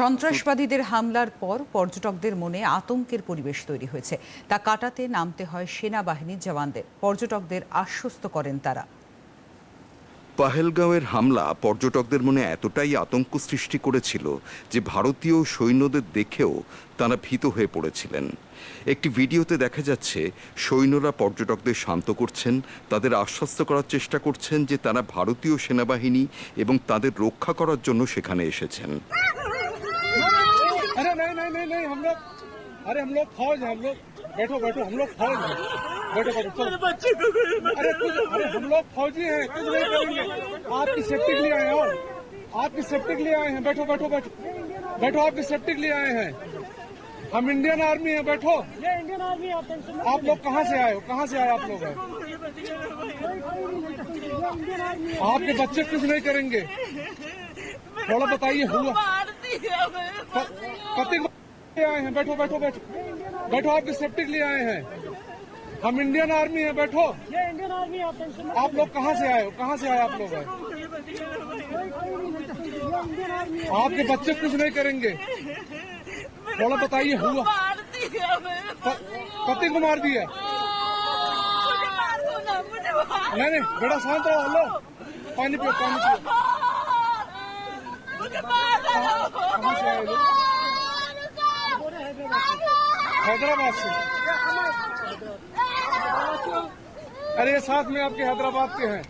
সন্ত্রাসবাদীদের হামলার পর পর্যটকদের মনে আতঙ্কের পরিবেশ তৈরি হয়েছে। তা কাটাতে নামতে হয় সেনাবাহিনীর জওয়ানদের। পর্যটকদের আশ্বস্ত করেন তারা। পাহেলগাঁওয়ের হামলা পর্যটকদের মনে এতটাই আতঙ্ক সৃষ্টি করেছিল যে ভারতীয় সৈন্যদের দেখেও তারা ভীত হয়ে পড়েছিলেন। একটি ভিডিওতে দেখা যাচ্ছে, সৈন্যরা পর্যটকদের শান্ত করছেন, তাদের আশ্বস্ত করার চেষ্টা করছেন যে তারা ভারতীয় সেনাবাহিনী এবং তাদের রক্ষা করার জন্য সেখানে এসেছেন। नहीं नहीं नहीं हम लोग अरे हम लोग फौज है हम लोग बैठो बैठो हम लोग फौज है। बैठो बैठो चलो। अरे कुछ अरे हम लोग फौजी हैं कुछ नहीं करेंगे। आपकी सेफ्टी के लिए आए हो आपकी सेफ्टी के लिए आए हैं। बैठो बैठो बैठो। बैठो आपकी सेफ्टी के लिए आए हैं। हम इंडियन आर्मी है बैठो। ये इंडियन आर्मी आप टेंशन आप लोग कहाँ से आए हो? कहाँ से आए आप लोग? हैं आपके बच्चे कुछ नहीं करेंगे। थोड़ा बताइए हुआ कति लिए आए हैं बैठो बैठो बैठो। बैठो आपकी सेफ्टी के लिए आए हैं। हम इंडियन आर्मी है बैठो। ये इंडियन आर्मी आप टेंशन आप लोग कहाँ से आए हो? कहाँ से आए आप लोग? हैं आपके बच्चे कुछ नहीं करेंगे। थोड़ा बताइए हुआ। पति को मार दिया। नहीं नहीं बेटा शांत रहो हेलो। पानी पियो पानी पियो। कहाँ से आए लोग हैदराबाद से। अरे साथ में आपके हैदराबाद के हैं।